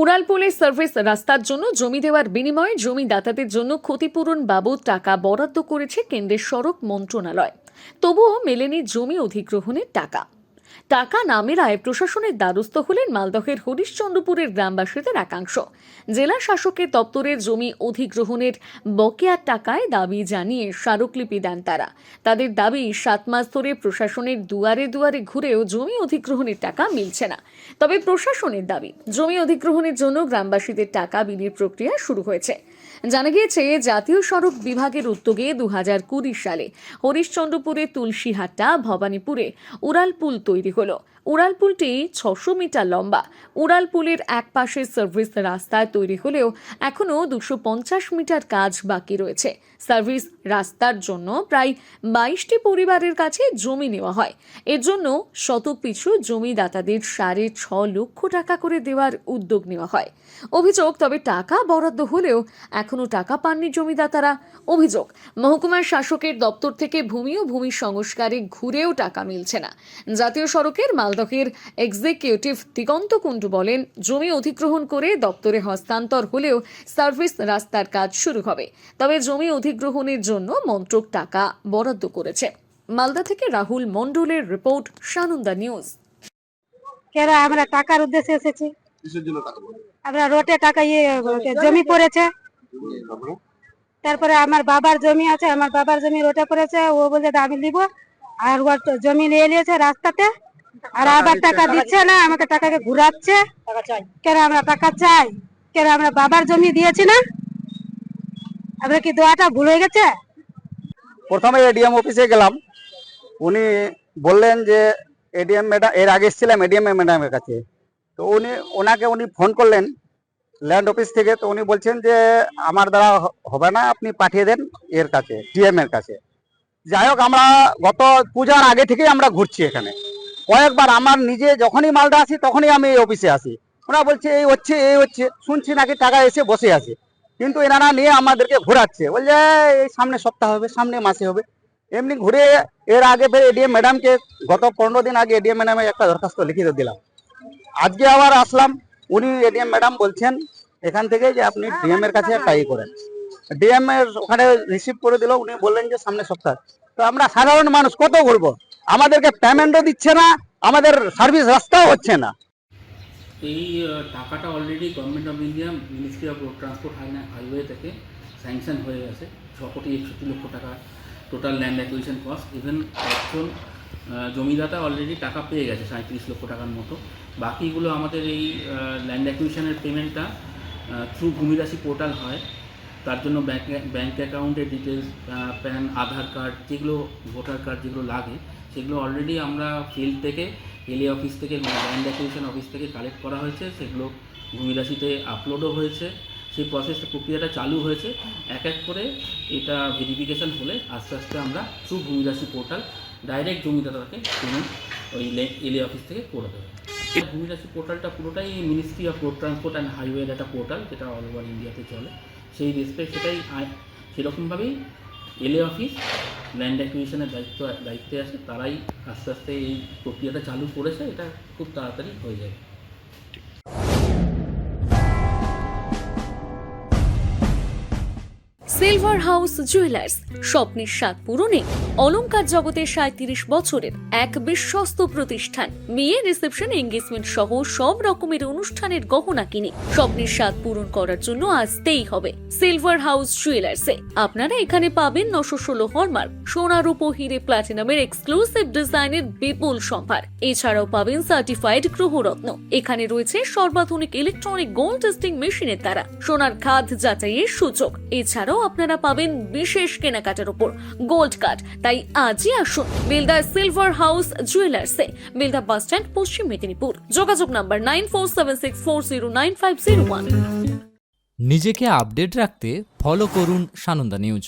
উড়ালপুলের service রাস্তার জন্য জমি দেওয়ার বিনিময়ে জমি দাতাদের জন্য ক্ষতিপূরণ বাবদ টাকা বরাদ্দ করেছে কেন্দ্রের সড়ক মন্ত্রণালয়। তবুও মেলেনি জমি অধিগ্রহণের টাকা। টাকা না মেলায় প্রশাসনের দ্বারস্থ হলেন মালদহের হরিশ্চন্দ্রপুরের গ্রামবাসীদের একাংশ। জেলা শাসকের দপ্তরে জমি অধিগ্রহণের বকেয়া টাকায় দাবি জানিয়ে স্মারকলিপি দেন তারা। তাদের দাবি, সাত মাস ধরে প্রশাসনের দুয়ারে দুয়ারে ঘুরেও জমি অধিগ্রহণের টাকা মিলছে না। তবে প্রশাসনের দাবি, জমি অধিগ্রহণের জন্য গ্রামবাসীদের টাকা বিলির প্রক্রিয়া শুরু হয়েছে। জানা গিয়েছে, জাতীয় সড়ক বিভাগের উদ্যোগে দু হাজার কুড়ি সালে হরিশ্চন্দ্রপুরে তুলসীহাটা ভবানীপুরে উড়ালপুল তৈরি হলো। উড়ালপুলটি ছশো মিটার লম্বা। উড়ালপুলের এক পাশে সার্ভিস রাস্তায় তৈরি হলেও এখনও দুশো পঞ্চাশ মিটার কাজ বাকি রয়েছে। সার্ভিস রাস্তার জন্য প্রায় বাইশটি পরিবারের কাছে জমি নেওয়া হয়। এর জন্য শতপিছু জমিদাতাদের সাড়ে ছ লক্ষ টাকা করে দেওয়ার উদ্যোগ নেওয়া হয়। অভিযোগ, তবে টাকা বরাদ্দ হলেও এখনও টাকা পাননি জমিদাতারা। অভিযোগ, মহকুমার শাসকের দপ্তর থেকে ভূমি ও ভূমি সংস্কারে ঘুরেও টাকা মিলছে না। জাতীয় সড়কের মালদহের এক্সিকিউটিভ দিগন্ত কুণ্ডু বলেন জমি অধিগ্রহণ করে দপ্তরে হস্তান্তর হলেও সার্ভিস রাস্তার কাজ শুরু হবে। তবে জমি অধিগ্রহণের জন্য মন্ত্রক টাকা বরাদ্দ করেছে। মালদা থেকে রাহুল মণ্ডলের রিপোর্ট সানন্দা নিউজ। কেন আমরা টাকার উদ্দেশ্যে এসেছি? আমরা রোটে টাকা ইয়ে জমি পড়েছে। তারপরে তারপরে আমার বাবার জমি আছে আমার বাবার জমি রোটে পড়েছে ও বলছে আমি নিব। আর ওর জমি নিয়ে নিয়েছে রাস্তাতে। আর আবার টাকা দিচ্ছে না, আমাকে টাকাকে ঘুরাচ্ছে। কেন আমরা টাকা চাই? কেন আমরা বাবার জমি দিয়েছি না? কি দোয়াটা ভুল হয়ে গেছে? প্রথমে এডিএম অফিসে গেলাম। উনি বললেন যে, এডিএম ম্যাডাম এর আগে এসেছিলাম এডিএম ম্যাডামের কাছে। তো উনি, ওনাকে উনি ফোন করলেন ল্যান্ড অফিস থেকে। তো উনি বলছেন যে, আমার দ্বারা হবে না, আপনি পাঠিয়ে দেন এর কাছে ডিএম এর কাছে। যাই হোক, আমরা গত পূজার আগে থেকেই আমরা ঘুরছি এখানে। কয়েকবার আমার নিজে যখনই মালদা আসি, তখনই আমি এই অফিসে আসি। ওরা বলছে, এই হচ্ছে এই হচ্ছে। শুনছি নাকি টাকা এসে বসে আছে। কিন্তু এনারা নিয়ে আমাদেরকে ঘোরাচ্ছে। বলছে, এই সামনে সপ্তাহ হবে, সামনে মাসে হবে। এমনি ঘুরে এর আগে ফের এডিএম ম্যাডামকে গত পনেরো দিন আগে এডিএম ম্যাডামে একটা দরখাস্ত লিখিত দিলাম। আজকে আবার আসলাম। উনি এডিএম ম্যাডাম বলছেন, এখান থেকে যে আপনি ডিএম এর কাছে ট্রাই করেন। ডিএম এর ওখানে রিসিভ করে দিল। উনি বললেন যে, সামনে সপ্তাহ। তো আমরা সাধারণ মানুষ কত ঘুরবো আমাদেরকে পেমেন্টও দিচ্ছে না, আমাদের সার্ভিস রাস্তাও হচ্ছে না। এই টাকাটা already government of India ministry of road transport highway থেকে স্যাংশন হয়ে গেছে। ছ কোটি একষট্টি লক্ষ টাকা total land acquisition cost even একজন জমিদাতা অলরেডি টাকা পেয়ে গেছে সাঁত্রিশ লক্ষ টাকার মতো। বাকিগুলো আমাদের এই ল্যান্ড অ্যাকুইশনের পেমেন্টটা থ্রু ভূমিরাশি পোর্টাল হয়। তার জন্য ব্যাঙ্ক ব্যাঙ্ক অ্যাকাউন্টের ডিটেলস প্যান আধার কার্ড যেগুলো ভোটার কার্ড যেগুলো লাগে, সেগুলো অলরেডি আমরা ফিল্ড থেকে এলি অফিস থেকে ল্যান্ড অ্যাকুইশন অফিস থেকে কালেক্ট করা হয়েছে। সেগুলো ভূমিরাশিতে আপলোডও হয়েছে। সেই প্রসেস প্রক্রিয়াটা চালু হয়েছে। এক এক করে এটা ভেরিফিকেশন হলে আস্তে আস্তে আমরা থ্রু ভূমিরাশি পোর্টাল ডাইরেক্ট জমিদাতাকে পেমেন্ট ওই এলি অফিস থেকে করে দেবে। এই ভূমিরাশি পোর্টালটা পুরোটাই ministry of road transport and হাইওয়ের একটা পোর্টাল যেটা অল ওভার ইন্ডিয়াতে চলে। সেই রেসপেক্ট সেটাই সেরকমভাবেই এলএ অফিস ল্যান্ড অ্যাকুইশনের দায়িত্ব, দায়িত্বে আসে তারাই আস্তে আস্তে এই প্রক্রিয়াটা চালু করেছে, এটা খুব তাড়াতাড়ি হয়ে যাবে সিলভার হাউস জুয়েলার্স, স্বপ্নের স্বাদ পূরণে অলংকার জগতের সাঁত্রিশ বছরের এক বিশ্বস্ত প্রতিষ্ঠান। বিয়ে রিসেপশন এঙ্গেজমেন্ট সহ সব রকমের অনুষ্ঠানের গহনা কিনে স্বপ্নের স্বাদ পূরণ করার জন্য আসতেই হবে সিলভার হাউস জুয়েলার্সে আপনারা এখানে পাবেন নশো ষোলো হলমার্ক সোনার উপো হিরে, প্লাটিনামের এক্সক্লুসিভ ডিজাইনের বিপুল সম্ভার। এছাড়াও পাবেন সার্টিফাইড গ্রহরত্ন। এখানে রয়েছে সর্বাধুনিক ইলেকট্রনিক গোল্ড টেস্টিং মেশিনের দ্বারা। সোনার খাদ যাচাইয়ের সূচক এছাড়াও আপনারা পাবেন বিশেষ কেনাকাটার উপর। Gold card. তাই আজই আসুন Bilda silver house জুয়েলার্সে। Bilda bus stand, Paschim Medinipur. যোগাযোগ number nine four seven six four zero nine five zero one. নিজেকে আপডেট রাখতে ফলো করুন সানন্দা নিউজ।